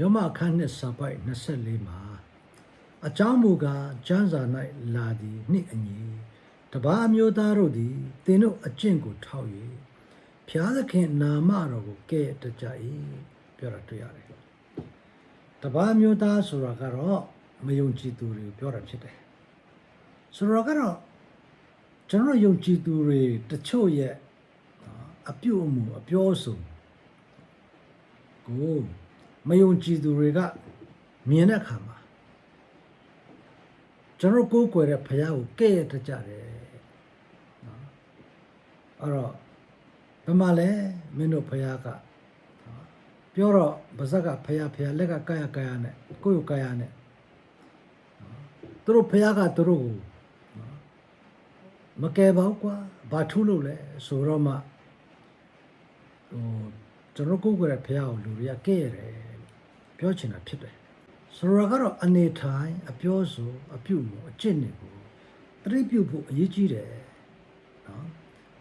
ယောမအခန်းနှစ်စာပိုက်24မှာအကြောင်းမူကားကျမ်းစာ၌လာသည်နှင့်အညီတပါးအမျိုးသားတို့သည်သင်တို့အကျင့်ကိုထောက်၍ဖျားသခင်နာမတော်ကိုကဲ့တကြ၏ပြောတာတွေ့ရတယ်တပါးအမျိုးသားဆိုတာကတော့မယုံကြည်သူတွေကိုပြောတာဖြစ်တယ်ဆိုတော့ကတော့ကျွန်တော်တို့ယုံကြည်သူတွေတချို့ရဲ့နော်အပြုတ်အမူအပြောအဆိုကို မယုံကြည်သူတွေကမြင်တဲ့အခါမှာကျွန်တော်တို့ကိုးကွယ်တဲ့ဘုရားကိုကဲ့ရဲ့တတ်ကြတယ်နော်အဲ့တော့ဘယ်မှာလဲမင်းတို့ဘုရားကနော်ပြောတော့ဗဇက်ကဘုရားဘုရားလက်ကကာယကာယနဲ့ကိုယ့်ကိုကာယနဲ့နော်သူတို့ဘုရားကသူတို့ကိုနော်မကယ်ပါဘူးကွာဘာထူးလို့လဲဆိုတော့မှဟိုကျွန်တော်ကိုယ်ကိုယ်ရဲ့ဘုရားကိုလူတွေကကဲ့ရတယ် ပြောချင်တာဖြစ်တယ်ဆိုတော့ကတော့အနေထိုင်အပြောဆိုအပြုမှုအကျင့်တွေကိုသတိပြုဖို့အရေးကြီးတယ်နော်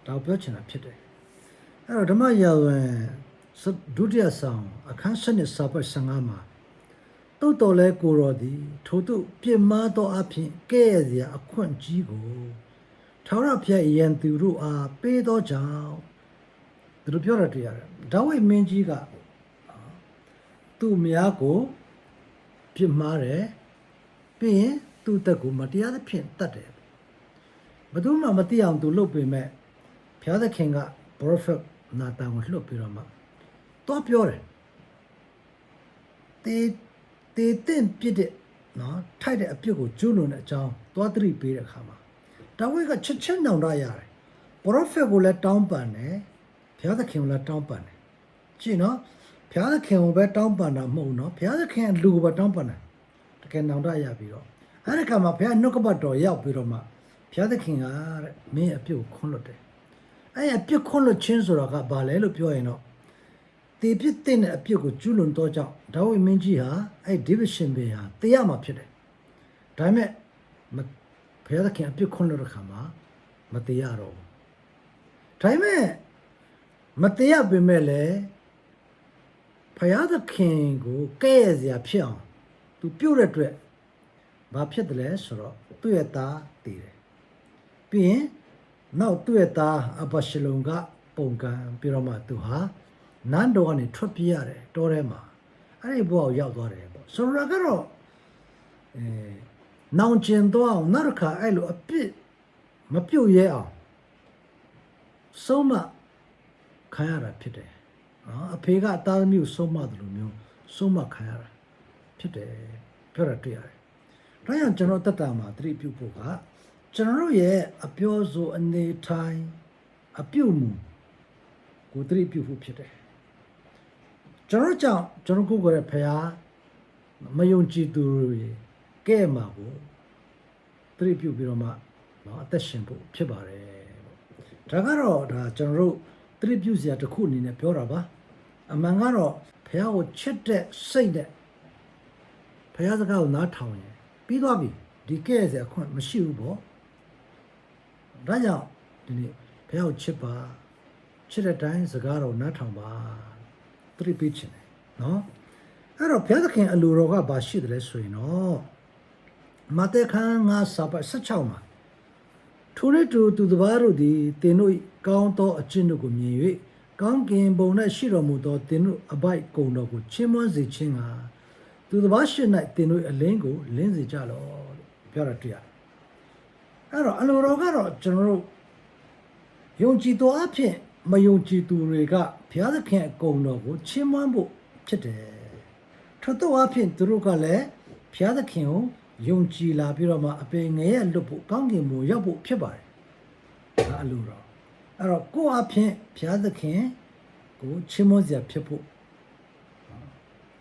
ဒါကိုပြောချင်တာဖြစ်တယ်အဲ့တော့ဓမ္မရာဝင်ဒုတိယဆောင်အခန်း7နှစ်စာပတ်15မှာတုတ်တော်လဲကိုတော်သည်ထို့သူပြစ်မှားသောအဖြစ်ကဲ့ရဲ့စရာအခွင့်ကြီးကိုထာဝရဘုရားယံသူတို့အားပေးသောကြောင့်သူတို့ပြောတာတွေ့ရတယ်ဒါဝိမင်းကြီးက သူ့မယားကိုပြစ်မှားတယ်ပြီးရင်သူ့တက်ကိုမတရားသဖြင့်တတ်တယ်ဘယ်သူမှမသိအောင်သူလုပ်ပေမဲ့ဘုရားသခင်က prophet နာတန်ကိုလှုပ်ပြီးတော့မှတော့ပြောတယ်တေတေတင့်ပြစ်တဲ့နော်ထိုက်တဲ့အပြစ်ကိုကျူးလွန်တဲ့အကြောင်းသွားသတိပေးတဲ့အခါမှာဒါဝိကချက်ချင်းနောင်တရတယ် prophet ကိုလည်းတောင်းပန်တယ်ဘုရားသခင်ကိုလည်းတောင်းပန်တယ်ကြည့်နော် ဘုရားသခင်ကိုပဲတောင်းပန်တာမဟုတ်နော်ဘုရားသခင်လူကိုပဲတောင်းပန်တာတကယ်နောင်တရပြီးတော့အဲ့ဒီခါမှာဘုရားနှုတ်ကပတ်တော်ရောက်ပြီးတော့မှဘုရားသခင်ကတဲ့မင်းအပြစ်ကိုခွန်းလွတ်တယ်အဲ့အပြစ်ခွန်းလွတ်ခြင်းဆိုတာကဘာလဲလို့ပြောရင်တော့တေပြစ်တဲ့အပြစ်ကိုကျူးလွန်တော့ကြောင့်ဒါဝိမင်းကြီးဟာအဲ့ဒေးဗစ်ရှင်ဘေဟာတရားမှာဖြစ်တယ်ဒါပေမဲ့မဘုရားသခင်အပြစ်ခွန်းလွတ်တဲ့ခါမှာမတရားတော့ဘူးဒါပေမဲ့မတရားပေမဲ့လည်း ဘုရားသခင်ကိုကဲ့ရဲ့စရာဖြစ်အောင်သူပြုတ်တဲ့အတွက်ဘာဖြစ်တယ်လဲဆိုတော့သူ့ရဲ့သားတည်တယ်ပြီးရင်နောက်သူ့ရဲ့သားအဘရှလုံကပုံကံပြီးတော့မှသူဟာနန်းတော်ကနေထွက်ပြေးရတယ်တောထဲမှာအဲ့ဒီဘဝကိုရောက်သွားတယ်ပေါ့ဆိုတော့ကတော့အဲနောင်ကျင်တော့အောင်နောက်တစ်ခါအဲ့လိုအပြစ်မပြုတ်ရဲအောင်ဆုံးမခံရတာဖြစ်တယ် နော်အဖေကအသားသမီးကိုဆုံးမတယ်လို့မျိုးဆုံးမခံရတာဖြစ်တယ်ပြောတာတွေ့ရတယ်ဒါကြောင့်ကျွန်တော်တက်တာမှာသတိပြုဖို့ကကျွန်တော်ရဲ့အပြောဆိုအနေထိုင်အပြုတ်မှုကိုသတိပြုဖို့ဖြစ်တယ်ကျွန်တော်ကြောင့်ကျွန်တော်ကိုယ်ကိုယ်ရဲ့ဖရာမယုံကြည်သူတွေကဲ့မှာကိုသတိပြုပြီးတော့မှနော်အသက်ရှင်ဖို့ဖြစ်ပါတယ်ဒါကတော့ဒါကျွန်တော်တို့သတိပြုစရာတစ်ခုအနေနဲ့ပြောတာပါ အမှန်ကတော့ဖះကိုချစ်တဲ့စိတ်နဲ့ဖះစကားကိုနားထောင်ရင်ပြီးသွားပြီဒီကဲ့စရာအခွင့်မရှိဘူးပေါ့ဒါကြောင့်ဒီနေ့ဖះကိုချစ်ပါချစ်တဲ့တိုင်းစကားတော်နားထောင်ပါသတိပေးခြင်းတယ်နော်အဲ့တော့ဘုရားသခင်အလိုတော်ကဘာရှိတယ်လဲဆိုရင်တော့မဿဲခန်းငါစာပတ်16မှာထိုရတူသူတပါးတို့သည်တင်တို့ကောင်းသောအကျင့်တို့ကိုမြင်၍ ကောင်းကင်ဘုံ၌ရှိတော်မူသောတင်တို့အပိုက်ကုံတော်ကိုချီးမွမ်းစေခြင်းကသူတပါးရှိ၌တင်တို့အလင်းကိုလင်းစေကြလော့လို့ပြောတာတွေ့ရတယ်အဲ့တော့အလိုတော်ကတော့ကျွန်တော်တို့ယုံကြည်တော်အဖြစ်မယုံကြည်သူတွေကဘုရားသခင်အကုံတော်ကိုချီးမွမ်းဖို့ဖြစ်တယ်ထို့သောအဖြစ်သူတို့ကလည်းဘုရားသခင်ကိုယုံကြည်လာပြီးတော့မှအပေငယ်ရလွတ်ဖို့ကောင်းကင်ဘုံရောက်ဖို့ဖြစ်ပါတယ်ဒါအလိုတော် အဲ့တော့ကိုယ့်အဖြစ်ဘုရားသခင်ကိုချီးမွမ်းစရာဖြစ်ဖို့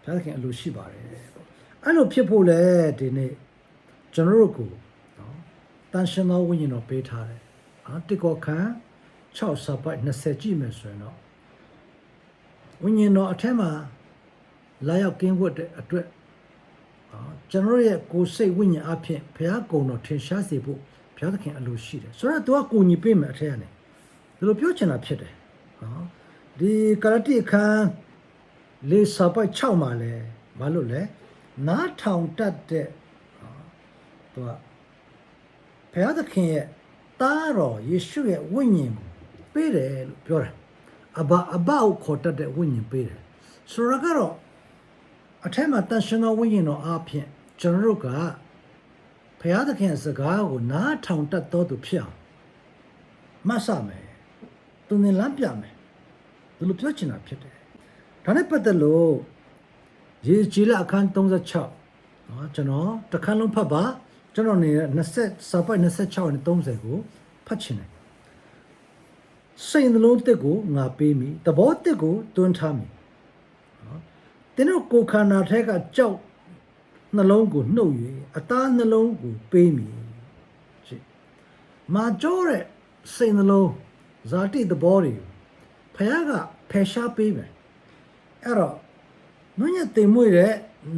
ဘုရားသခင်အလိုရှိပါတယ်အဲ့လိုဖြစ်ဖို့လေဒီနေ့ကျွန်တော်တို့ကိုနော်တန်ရှင်သောဝိညာဉ်တော်ပေးထားတယ်နော်တစ်ကောခန်း6ဆပိုက်20ကြည့်မယ်ဆိုရင်တော့ဝိညာဉ်တော်အထက်မှာလာရောက်ကင်းဝတ်တဲ့အတွက်အာကျွန်တော်ရဲ့ကိုယ်စိတ်ဝိညာဉ်အဖြစ်ဘုရားကုံတော်ထင်ရှားစေဖို့ဘုရားသခင်အလိုရှိတယ်ဆိုတော့ तू ကကိုညီပေးမယ်အထက်ကနေ ဒီလိုပြောချင်တာဖြစ်တယ်နော်ဒီကရတိအခန်းလေးစာပိုက်6မှာလဲဘာလို့လဲနားထောင်တတ်တဲ့နော်သူကဘုရားသခင်ရဲ့တားတော်ယေရှုရဲ့ဝိညာဉ်ကိုပေးတယ်လို့ပြောတယ်အဘအဘကိုခေါ်တတ်တဲ့ဝိညာဉ်ပေးတယ်ဆိုတော့ကတော့အထက်မှာတန်ရှင်သောဝိညာဉ်တော်အားဖြင့်ကျွန်တော်တို့ကဘုရားသခင်ရဲ့စကားကိုနားထောင်တတ်တော်သူဖြစ်အောင်မဆမယ် သူငင်လမ်းပြမယ်ဘယ်လိုပြောချင်တာဖြစ်တယ်ဒါနဲ့ပတ်သက်လို့ရေကြည်လအခန်း36နော်ကျွန်တော်တစ်ခန်းလုံးဖတ်ပါကျွန်တော်နေ20စာပိုက်26နဲ့30ကိုဖတ်ချင်တယ်စိတ်နှလုံးတက်ကိုငါပေးမိသဘောတက်ကိုတွန်းထားမိနော်တင်းတို့ကိုခန္ဓာထက်ကကြောက်နှလုံးကိုနှုတ်၍အသားနှလုံးကိုပေးမိမာကြောတဲ့စိတ်နှလုံး ဇာတိသဘောတွေဖခင်ကဖယ်ရှားပေးမယ်အဲ့တော့နုညတ်တင်မွေတဲ့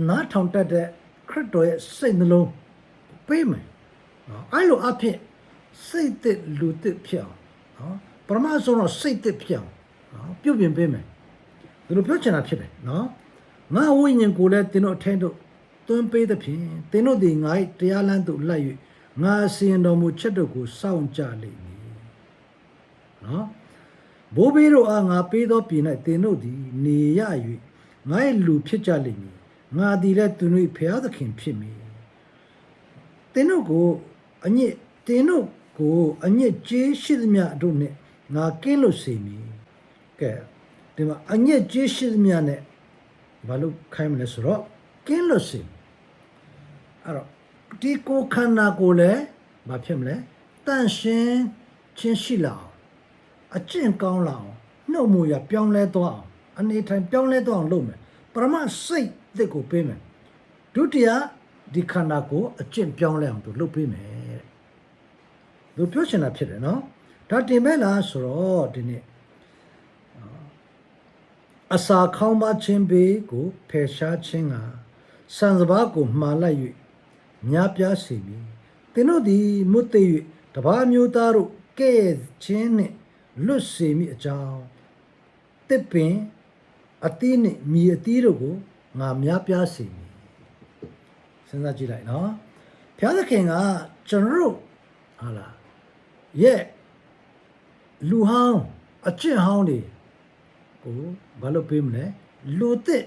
နားထောင်တတ်တဲ့ခရစ်တော်ရဲ့စိတ်နှလုံးပေးမယ်နော်အဲ့လိုအဖြစ်စိတ်တစ်လူတစ်ဖြစ်အောင်နော်ပရမတ်ဆုံးတော့စိတ်တစ်ဖြစ်အောင်နော်ပြုတ်ပြင်ပေးမယ်ဒီလိုပြောချင်တာဖြစ်တယ်နော်ငါဝိညာဉ်ကိုလည်းတင်းတို့အထက်တို့သွင်းပေးသဖြင့်တင်းတို့ဒီငါ့တရားလမ်းသို့လိုက်၍ငါစီရင်တော်မူချက်တို့ကိုစောင့်ကြလိမ့်မည် နော်ဘိုးဘေးတို့အားငါပေးသောပြည်၌တင်းတို့သည် နေရ၍ငါ့လူဖြစ်ကြလိမ့်မည်ငါသည်လည်းသူတို့၏ဖျားသခင်ဖြစ်မည်တင်းတို့ကိုအညစ်တင်းတို့ကိုအညစ်ကြေးရှိသမျှတို့နှင့်ငါကင်းလို့စေမည်ကဲဒီမှာအညစ်ကြေးရှိသမျှနဲ့ဘာလို့ခိုင်းမလဲဆိုတော့ကင်းလို့စေအဲ့တော့ဒီကိုခန္ဓာကိုယ်လည်းမဖြစ်မလဲတန့်ရှင်းချင်းရှိလာ အောင်အကျင့်ကောင်းလာအောင်နှုတ်မူရပြောင်းလဲသွားအောင်အနေထိုင်ပြောင်းလဲသွားအောင်လုပ်မယ်ပရမစိတ်အစ်ကိုပေးမယ်ဒုတိယဒီခန္ဓာကိုယ်အကျင့်ပြောင်းလဲအောင်သူလုပ်ပေးမယ်တဲ့သူပြောချင်တာဖြစ်တယ်နော်ဒါတင်မဲ့လားဆိုတော့ဒီနေ့အစာခေါင်းပါခြင်းဘေးကိုဖယ်ရှားခြင်းကစံစဘာကိုမှားလိုက်၍များပြားစေမည်သင်တို့သည်မွတ်သိ၍တပါးမျိုးသားတို့ကဲ့ခြင်းနှင့် လွတ်စေမိအကြောင်းတစ်ပင်အသီးနှင့်မြေအသီးတို့ကိုငါများပြားစေမည်စဉ်းစားကြည့်လိုက်နော်ဘုရားသခင်ကကျွန်တော်တို့ဟာလားရဲ့လူဟောင်းအကျင့်ဟောင်းတွေကိုဘာလို့ပေးမလဲလူတစ်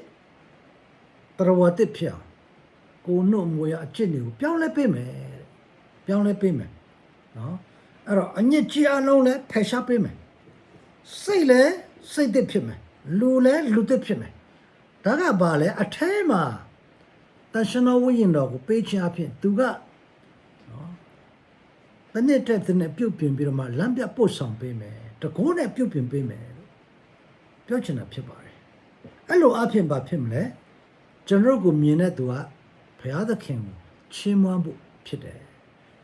တရဝတစ်ဖြစ်အောင်ကိုနှုတ်မွေရအကျင့်တွေကိုပြောင်းလဲပေးမယ်တဲ့ပြောင်းလဲပေးမယ်နော်အဲ့တော့အညစ်ကြေးအလုံးလဲဖယ်ရှားပေးမယ် စိတ်လဲစိတ်တစ်ဖြစ်မယ်လူလဲလူတစ်ဖြစ်မယ်ဒါကဘာလဲအထဲမှာတန်ရှင်တော်ဝိညာဉ်တော်ကိုပေးခြင်းအဖြစ်သူကနော်တနေ့တက်တဲ့နဲ့ပြုတ်ပြင်ပြီးတော့မှလမ်းပြပို့ဆောင်ပေးမယ်တကိုးနဲ့ပြုတ်ပြင်ပေးမယ်လို့ပြောချင်တာဖြစ်ပါတယ်အဲ့လိုအဖြစ်ဘာဖြစ်မလဲကျွန်တော်တို့ကိုမြင်တဲ့သူကဘုရားသခင်ကိုချီးမွမ်းဖို့ဖြစ်တယ်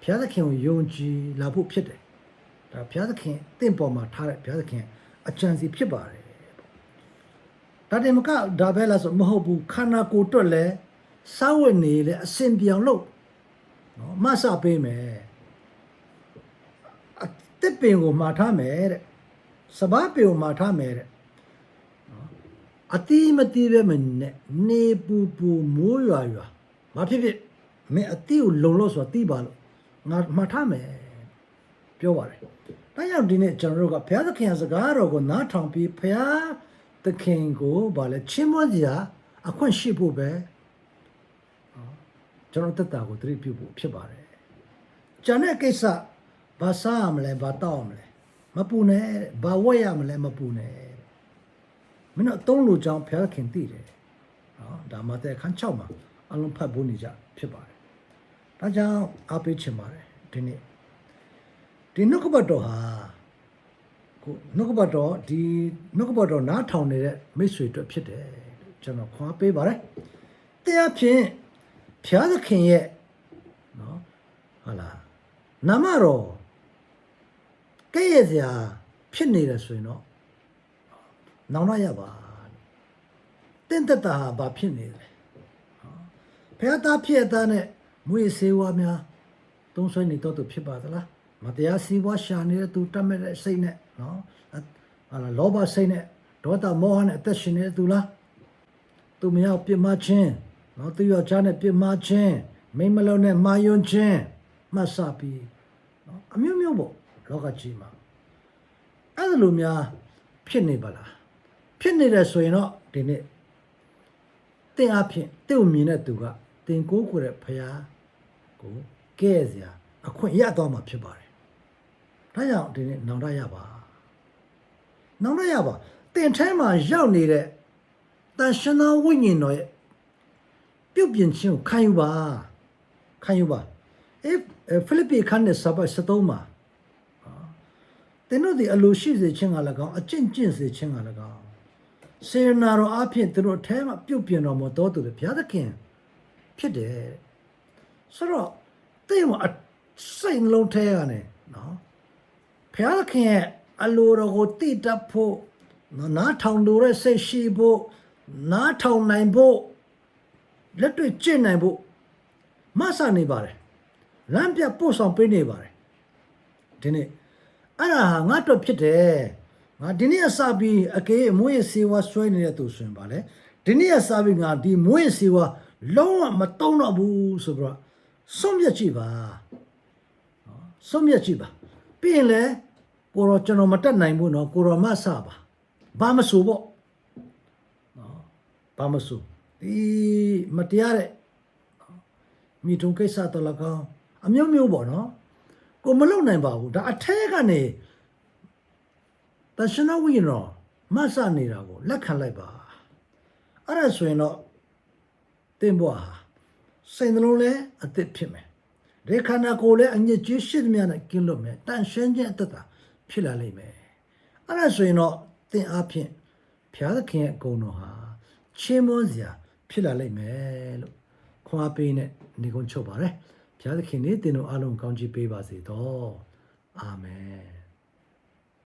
ဘုရားသခင်ကိုယုံကြည်လာဖို့ဖြစ်တယ် ဒါဘုရားသခင်တင့်ပေါ်မှာထားတဲ့ဘုရားသခင်အကြံစီဖြစ်ပါတယ်ဒါတင်မကဒါပဲလားဆိုမဟုတ်ဘူးခန္ဓာကိုယ်တွက်လဲစောက်ဝနေလဲအစင်ပြောင်လို့နော်မဆပေးမယ်အတစ်ပင်ကိုမှာထားမယ်တဲ့စပားပင်ကိုမှာထားမယ်တဲ့နော်အတီးမတီးပဲမနဲ့နေပူပူမိုးရွာရွာမဖြစ်ဖြစ်မင်းအတီးကိုလုံလို့ဆိုတာတီးပါလို့ငါမှာထားမယ် ပြောပါတယ်ဒါကြောင့်ဒီနေ့ကျွန်တော်တို့ကဘုရားသခင်ရဲ့စကားတော်ကိုနားထောင်ပြီးဘုရားသခင်ကိုဗာလဲချင်းမွန်းစရာအခွင့်ရှိဖို့ပဲကျွန်တော်တက်တာကိုသတိပြုဖို့ဖြစ်ပါတယ်။ကျန်တဲ့ကိစ္စဘာစားရမလဲဘာတောက်ရမလဲမပူနဲ့တဲ့ဘာဝက်ရမလဲမပူနဲ့တဲ့မင်းတို့အသုံးလိုကြောင်းဘုရားခင်သိတယ်။နော်ဒါမှတဲ့ခန်း6မှာအလုံးဖတ်ဖို့နေကြဖြစ်ပါတယ်။ဒါကြောင့်အားပေးချင်ပါတယ်ဒီနေ့ ဒီနှုတ်ကပတ်တော်ဟာကိုနှုတ်ကပတ်တော်ဒီနှုတ်ကပတ်တော်နားထောင်နေတဲ့မိတ်ဆွေတို့ဖြစ်တယ်လို့ကျွန်တော်ခွာပေးပါတယ်။တရားဖြင့်ဘုရားသခင်ရဲ့နော်ဟုတ်လားနာမတော်ကဲ့ရဲ့စရာဖြစ်နေတယ်ဆိုရင်တော့နောင်တော့ရပါတင့်တက်တာဟာဘာဖြစ်နေလဲဘုရားသားဖြစ်တဲ့သားနဲ့မွေစေဝါများသုံးဆွဲနေတော့သူဖြစ်ပါသလား မတရားစီးပွားရှာနေတဲ့သူတတ်မဲ့တဲ့စိတ်နဲ့နော်ဟာလားလောဘစိတ်နဲ့ဒေါသမောဟနဲ့အသက်ရှင်နေတဲ့သူလားသူမရောက်ပြစ်မှားခြင်းနော်သူယောက်ျားနဲ့ပြစ်မှားခြင်းမိန်းမလုံးနဲ့မာယွန်းခြင်းမှတ်စပြီးနော်အမျိုးမျိုးပေါ့လောကကြီးမှာအဲ့ဒါလိုများဖြစ်နေပါလားဖြစ်နေတယ်ဆိုရင်တော့ဒီနေ့တင်အဖြစ်တင့်ကိုမြင်တဲ့သူကတင်ကိုးကိုယ်တဲ့ဖရာကိုကဲစရာအခွင့်ရသွားမှာဖြစ်ပါတယ် ဒါကြောင့်ဒီနေ့နောင်တရပါနောင်တရပါတင်ထဲမှာရောက်နေတဲ့တန်ရှင်သောဝိညာဉ်တော်ရဲ့ပြုတ်ပြင်ခြင်းကိုခံယူပါခံယူပါအေးဖိလိပ္ပိခန်းနဲ့စာပတ်73မှာတင်တို့ဒီအလိုရှိစေခြင်းကလည်းကောင်းအကျင့်ကျင့်စေခြင်းကလည်းကောင်းစေရနာတော်အဖြစ်သူတို့အထဲမှာပြုတ်ပြင်တော်မူတော်သူတွေဘုရားသခင်ဖြစ်တယ်ဆိုတော့တဲ့မှာအစိတ်နှလုံးထဲကနေနော် ဘုရားသခင်ရဲ့အလိုတော်ကိုတည်တတ်ဖို့နော်နားထောင်လို့ရစိတ်ရှိဖို့နားထောင်နိုင်ဖို့လက်တွေ့ကျင့်နိုင်ဖို့မဆနေပါတယ်လမ်းပြပို့ဆောင်ပေးနေပါတယ်ဒီနေ့အဲ့ဒါဟာငါတို့ဖြစ်တယ်ငါဒီနေ့အစပြီးအကေမွေးရစေဝါဆွဲနေတဲ့သူဆိုရင်ပါလေဒီနေ့အစပြီးငါဒီမွေးရစေဝါလုံးဝမတုံးတော့ဘူးဆိုပြီးတော့ဆုံးဖြတ်ကြည့်ပါနော်ဆုံးဖြတ်ကြည့်ပါပြီးရင်လေ ကိုရောကျွန်တော်မတက်နိုင်ဘူးနော်ကိုရောမဆပါဘာမဆိုပေါ့နော်ဘာမဆိုဒီမတရားတဲ့မိထုံကိစ္စတော့လကောင်းအမျိုးမျိုးပေါ့နော်ကိုမလုံနိုင်ပါဘူးဒါအထဲကနေတန်ရှင်တော်ဝိညာဉ်တော်မဆနေတာကိုလက်ခံလိုက်ပါအဲ့ဒါဆိုရင်တော့တင်ဘွားဟာစိတ်နှလုံးလည်းအသစ်ဖြစ်မယ်ရေခန္ဓာကိုယ်လည်းအညစ်အကြေးရှိသမျှနဲ့ကင်းလွတ်မယ်တန်ရှင်းခြင်းအသက်တာ ဖြစ်လာလိမ့်မယ်အဲ့ဒါဆိုရင်တော့တင်အားဖြင့်ဘုရားသခင်ရဲ့အကုန်တော်ဟာချင်းမွန်းစရာဖြစ်လာလိမ့်မယ်လို့ခွန်အားပေးနဲ့နေကုန်းချုပ်ပါတယ်ဘုရားသခင်နေတင်တို့အားလုံးကောင်းချီးပေးပါစေတော့အာမင်